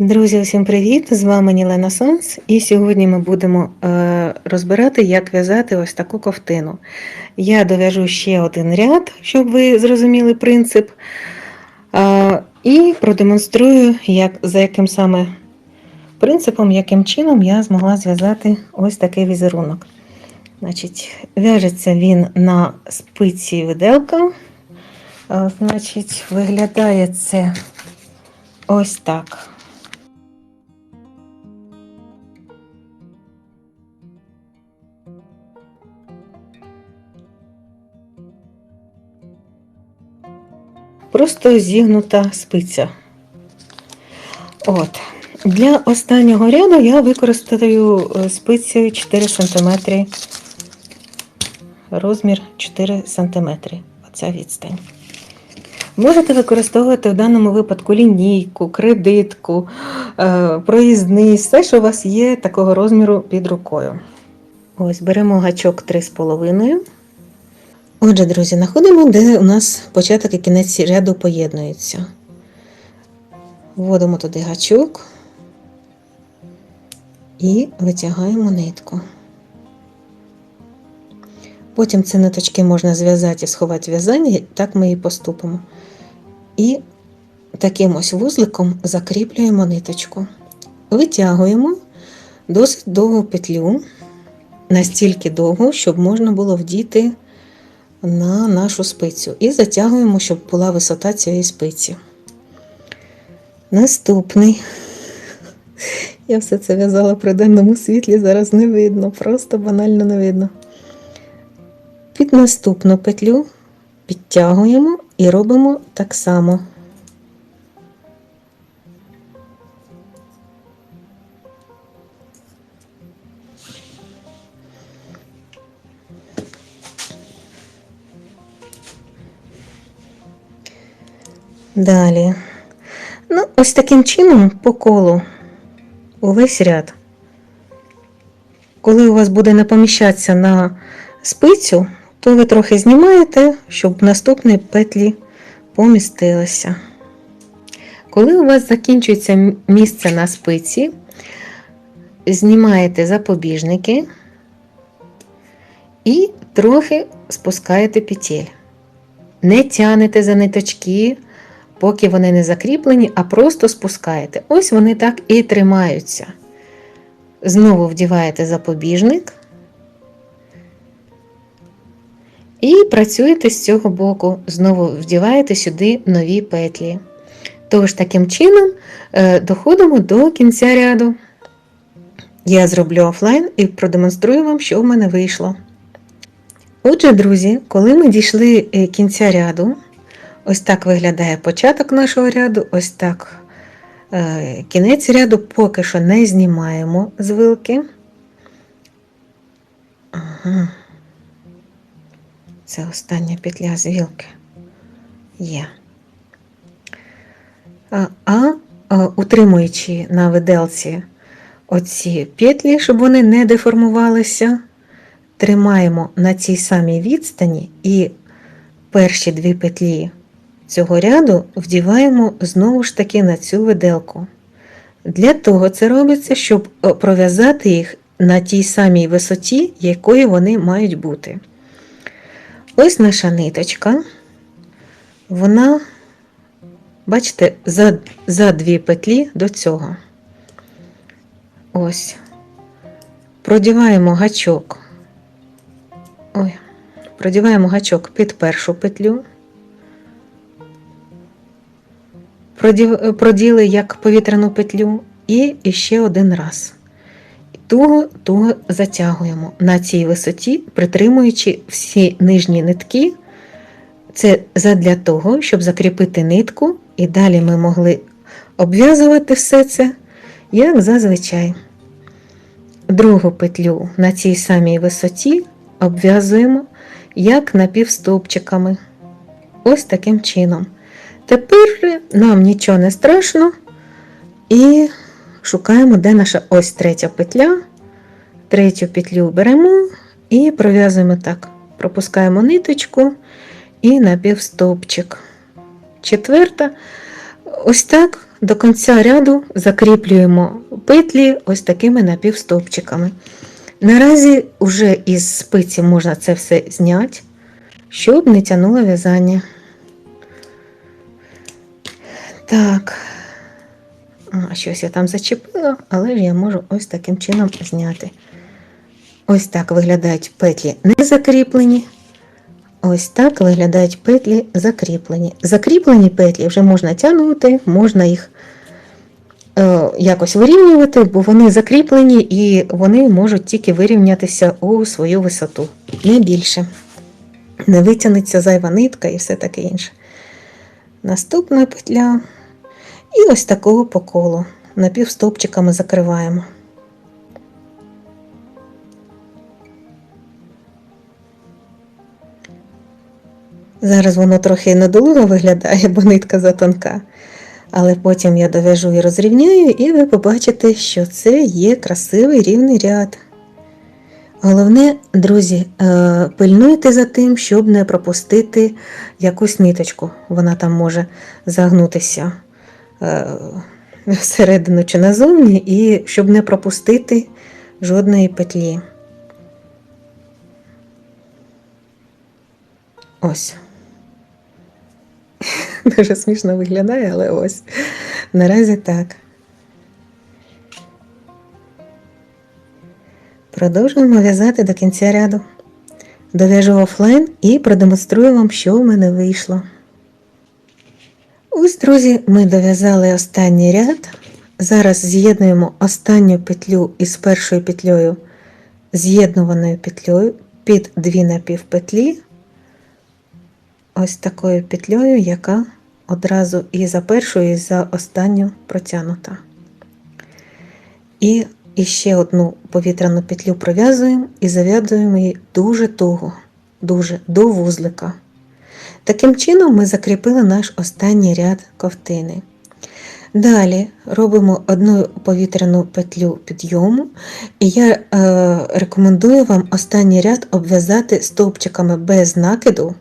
Друзі, усім привіт! З вами Нілена Сонс, і сьогодні ми будемо е, розбирати, як в'язати ось таку ковтину. Я дов'яжу ще один ряд, щоб ви зрозуміли принцип, е, і продемонструю, як, за яким саме принципом, яким чином я змогла зв'язати ось такий візерунок. Значить, В'яжеться він на спиці виделка. Е, Значить, виглядає це ось так. Просто зігнута спиця. От. Для останнього ряду я використаю спицею 4 см. Розмір 4 см. Оця відстань. Можете використовувати в даному випадку лінійку, кредитку, е, проїзний, все, що у вас є такого розміру під рукою. Ось беремо гачок 3,5. Отже, друзі, знаходимо, де у нас початок і кінець ряду поєднуються. Вводимо туди гачок і витягаємо нитку. Потім ці ниточки можна зв'язати і сховати в'язання, так ми і поступимо. І таким ось вузликом закріплюємо ниточку. Витягуємо досить довгу петлю, настільки довгу, щоб можна було вдіти на нашу спицю і затягуємо, щоб була висота цієї спиці. Наступний. Я все це в'язала при денному світлі, зараз не видно, просто банально не видно. Під наступну петлю підтягуємо і робимо так само. Далі. Ну, ось таким чином по колу увесь ряд. Коли у вас буде не поміщатися на спицю, то ви трохи знімаєте, щоб наступні петлі помістилося. Коли у вас закінчується місце на спиці, знімаєте запобіжники і трохи спускаєте петель. Не тянете за ниточки, поки вони не закріплені, а просто спускаєте. Ось вони так і тримаються. Знову вдіваєте запобіжник і працюєте з цього боку. Знову вдіваєте сюди нові петлі. Тож таким чином е, доходимо до кінця ряду. Я зроблю офлайн і продемонструю вам, що в мене вийшло. Отже, друзі, коли ми дійшли е, кінця ряду, ось так виглядає початок нашого ряду, ось так е, кінець ряду поки що не знімаємо з вилки. Ага. Це остання петля з вілки. Є. А, утримуючи на виделці оці петлі, щоб вони не деформувалися, тримаємо на цій самій відстані і перші дві петлі цього ряду вдіваємо знову ж таки на цю виделку. Для того це робиться, щоб е, пров'язати їх на тій самій висоті, якої вони мають бути. Ось наша ниточка. Вона, бачите, за, за дві петлі до цього. Ось. Продіваємо гачок. Ой, продіваємо гачок під першу петлю. Проділи як повітряну петлю і ще один раз. Туго, туго затягуємо на цій висоті, притримуючи всі нижні нитки. Це задля того, щоб закріпити нитку, і далі ми могли обв'язувати все це, як зазвичай. Другу петлю на цій самій висоті обв'язуємо як напівстовпчиками. Ось таким чином. Тепер нам нічого не страшно. І шукаємо, де наша ось третя петля. Третю петлю беремо і пров'язуємо так. Пропускаємо ниточку і напівстовпчик. Четверта. Ось так до кінця ряду закріплюємо петлі ось такими напівстовпчиками. Наразі вже із спиці можна це все зняти, щоб не тягнуло в'язання. Так, щось я там зачепила, але ж я можу ось таким чином зняти. Ось так виглядають петлі не закріплені. Ось так виглядають петлі закріплені. Закріплені петлі вже можна тягнути, можна їх е, якось вирівнювати, бо вони закріплені і вони можуть тільки вирівнятися у свою висоту. Не більше. Не витягнеться зайва нитка і все таке інше. Наступна петля. І ось такого по колу. Напівстопчиками закриваємо. Зараз воно трохи недолуго виглядає, бо нитка затонка. Але потім я дов'яжу і розрівняю, і ви побачите, що це є красивий рівний ряд. Головне, друзі, е, пильнуйте за тим, щоб не пропустити якусь ниточку. Вона там може загнутися всередину чи назовні, і щоб не пропустити жодної петлі. Ось. Дуже смішно виглядає, але ось. Наразі так. Продовжуємо в'язати до кінця ряду. Дов'яжу офлайн і продемонструю вам, що в мене вийшло. Ось, друзі, ми дов'язали останній ряд. Зараз з'єднуємо останню петлю із першою петлею з'єднуваною петлею під дві напівпетлі. Ось такою петлею, яка одразу і за першою, і за останню протягнута. І ще одну повітряну петлю пров'язуємо і зав'язуємо її дуже туго, дуже до вузлика. Таким чином ми закріпили наш останній ряд ковтини. Далі робимо одну повітряну петлю підйому, і я е, рекомендую вам останній ряд обв'язати стовпчиками без накиду,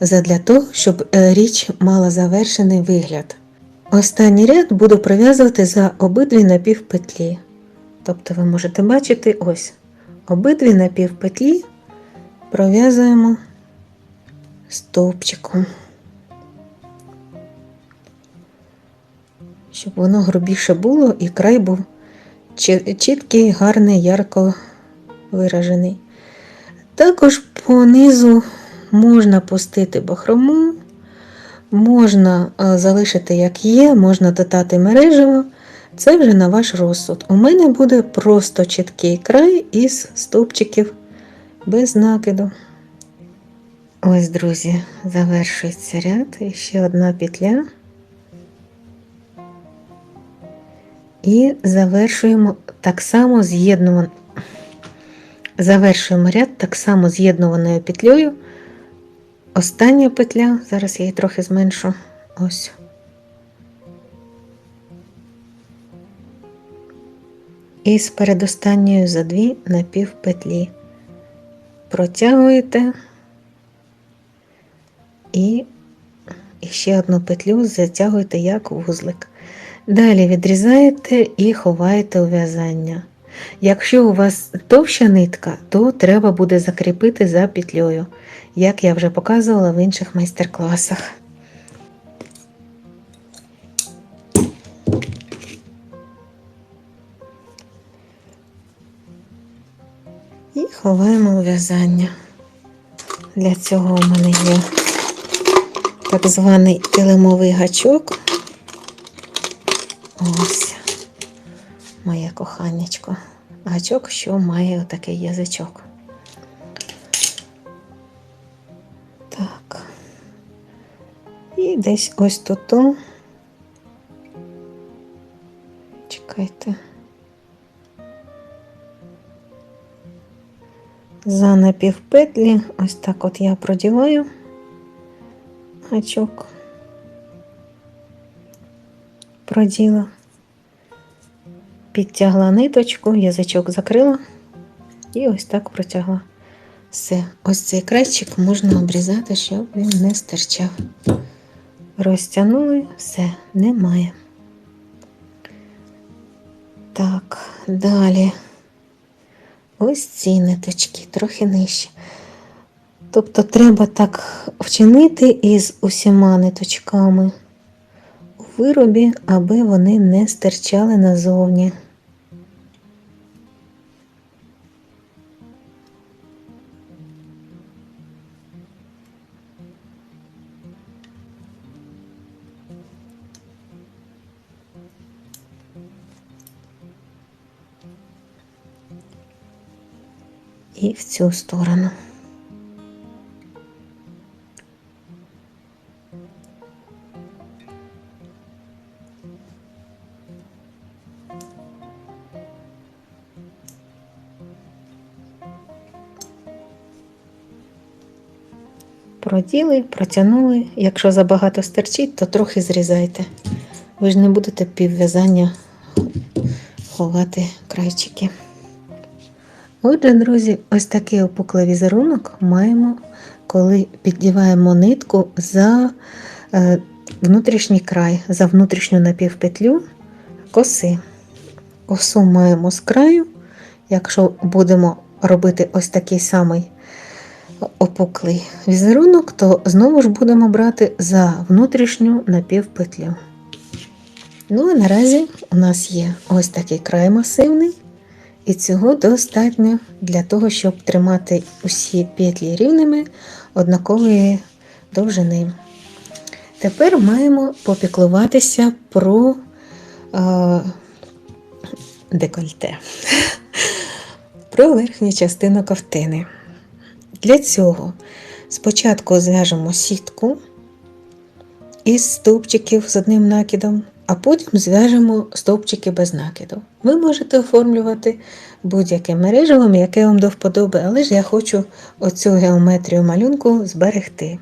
задля того, щоб е, річ мала завершений вигляд. Останній ряд буду пров'язувати за обидві напівпетлі. Тобто ви можете бачити ось обидві напівпетлі пров'язуємо стовпчиком, щоб воно грубіше було і край був чіткий, гарний, ярко виражений. Також по низу можна пустити бахрому, можна залишити як є, можна додати мережево. Це вже на ваш розсуд. У мене буде просто чіткий край із стовпчиків без накиду. Ось, друзі, завершується ряд і ще одна петля. І завершуємо так само з'єднуваною. Завершуємо ряд так само з'єднуваною петлею. Остання петля, зараз я її трохи зменшу. Ось. І з передостанньою за дві напівпетлі. Протягуєте ще одну петлю затягуєте як вузлик. Далі відрізаєте і ховаєте у в'язання. Якщо у вас товща нитка, то треба буде закріпити за петлею, як я вже показувала в інших майстер-класах. І ховаємо у в'язання. Для цього у мене є так званий килимовий гачок. Ось моє коханечко. Гачок, що має отакий язичок. Так. І десь ось тут. Чекайте. За напівпетлі, ось так от я продіваю гачок, проділа, підтягла ниточку, язичок закрила і ось так протягла. Все, ось цей крайчик можна обрізати, щоб він не стирчав. Розтягнули, все, немає. Так, далі. Ось ці ниточки, трохи нижче. Тобто треба так вчинити із усіма ниточками у виробі, аби вони не стирчали назовні. І в цю сторону. Проділи, протягнули. Якщо забагато стерчить, то трохи зрізайте. Ви ж не будете півв'язання ховати крайчики. Отже, друзі, ось такий опуклий візерунок маємо, коли піддіваємо нитку за е, внутрішній край, за внутрішню напівпетлю коси. Косу маємо з краю. Якщо будемо робити ось такий самий опуклий візерунок, то знову ж будемо брати за внутрішню напівпетлю. Ну, а наразі у нас є ось такий край масивний, і цього достатньо для того, щоб тримати усі петлі рівними однакової довжини. Тепер маємо попіклуватися про е, декольте, про верхню частину ковтини. Для цього спочатку зв'яжемо сітку із стовпчиків з одним накидом, а потім зв'яжемо стовпчики без накиду. Ви можете оформлювати будь-яким мережевим, яке вам до вподоби, але ж я хочу оцю геометрію малюнку зберегти.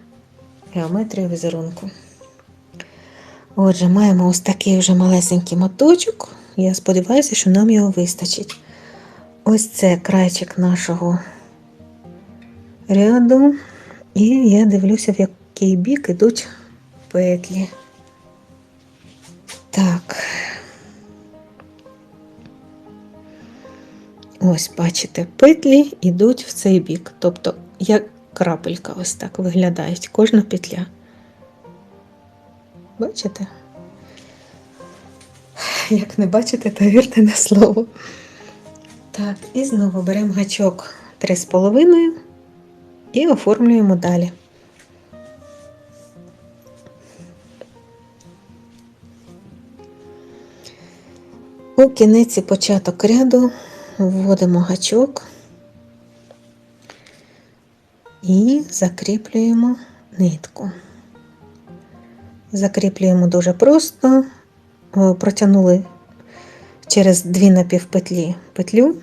Геометрію візерунку. Отже, маємо ось такий вже малесенький моточок. Я сподіваюся, що нам його вистачить. Ось це крайчик нашого ряду, і я дивлюся, в який бік ідуть петлі. Так. Ось, бачите, петлі йдуть в цей бік. Тобто, як крапелька ось так виглядають кожна петля. Бачите? Як не бачите, то вірте на слово. Так, і знову беремо гачок 3,5 і оформлюємо далі. У кінець початок ряду вводимо гачок і закріплюємо нитку. Закріплюємо дуже просто, протягнули через дві напівпетлі петлю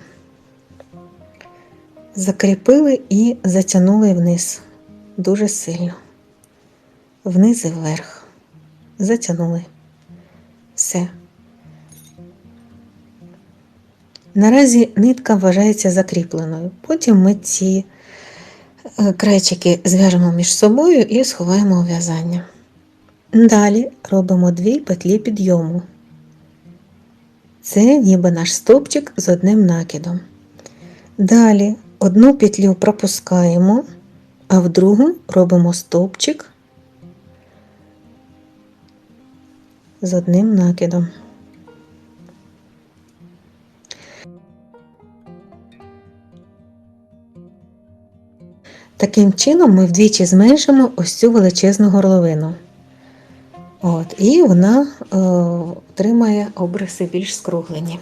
закріпили і затягнули вниз дуже сильно. Вниз і вверх. Затягнули. Все. Наразі нитка вважається закріпленою. Потім ми ці е, крайчики зв'яжемо між собою і сховаємо у в'язання. Далі робимо дві петлі підйому. Це ніби наш стовпчик з одним накидом. Далі Одну петлю пропускаємо, а в другу робимо стовпчик з одним накидом. Таким чином ми вдвічі зменшимо ось цю величезну горловину. От, І вона е, отримає обриси більш скруглені.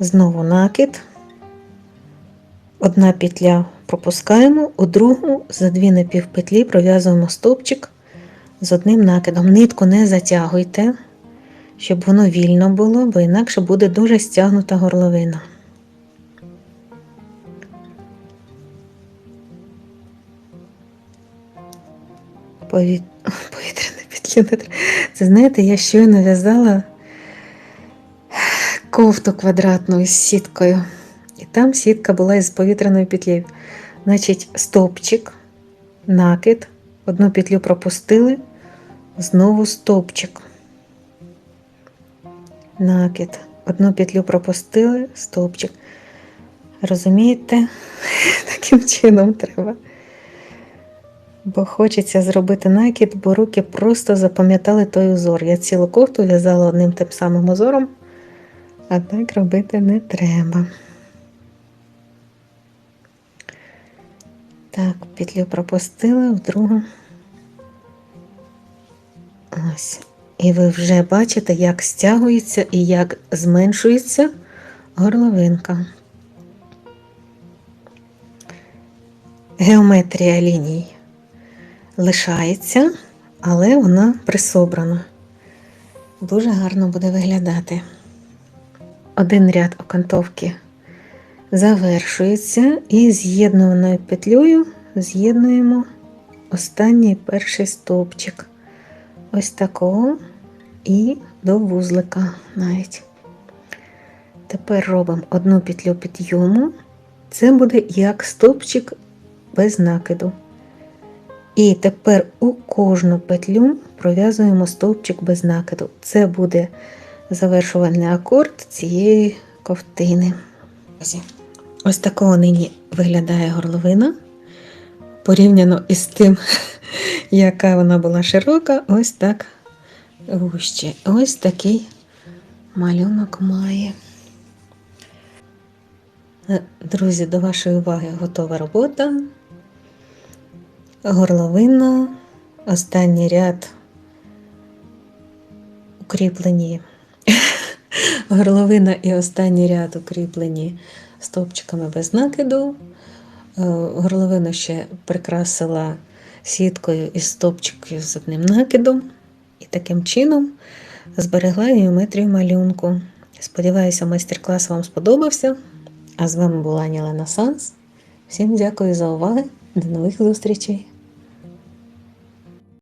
Знову накид, одна петля пропускаємо, у другу за дві напівпетлі пров'язуємо стовпчик з одним накидом. Нитку не затягуйте, щоб воно вільно було, бо інакше буде дуже стягнута горловина. Повітряна петля. Це знаєте, я щойно в'язала кофту квадратну із сіткою. І там сітка була із повітряною петлею. Значить, стовпчик, накид, одну петлю пропустили, знову стовпчик. накид. Одну петлю пропустили, стовпчик. Розумієте? Таким чином треба. Бо хочеться зробити накид, бо руки просто запам'ятали той узор. Я цілу кофту в'язала одним тим самим узором, а так робити не треба. Так, петлю пропустили в другу. Ось. І ви вже бачите, як стягується і як зменшується горловинка. Геометрія ліній лишається, але вона присобрана. Дуже гарно буде виглядати. Один ряд окантовки завершується і з'єднуваною петлею з'єднуємо останній перший стовпчик. Ось такого і до вузлика навіть. Тепер робимо одну петлю підйому. Це буде як стовпчик без накиду. І тепер у кожну петлю пров'язуємо стовпчик без накиду. Це буде завершувальний акорд цієї ковтини. Ось такого нині виглядає горловина. Порівняно із тим, яка вона була широка, ось так вужче. Ось такий малюнок має. Друзі, до вашої уваги готова робота. Горловина, останній ряд укріплені. Горловина і останній ряд укріплені стовпчиками без накиду. Е, Горловину ще прикрасила сіткою із стовпчиків з одним накидом. І таким чином зберегла геометрію малюнку. Сподіваюся, майстер-клас вам сподобався. А з вами була Нілена Санс. Всім дякую за увагу. До нових зустрічей!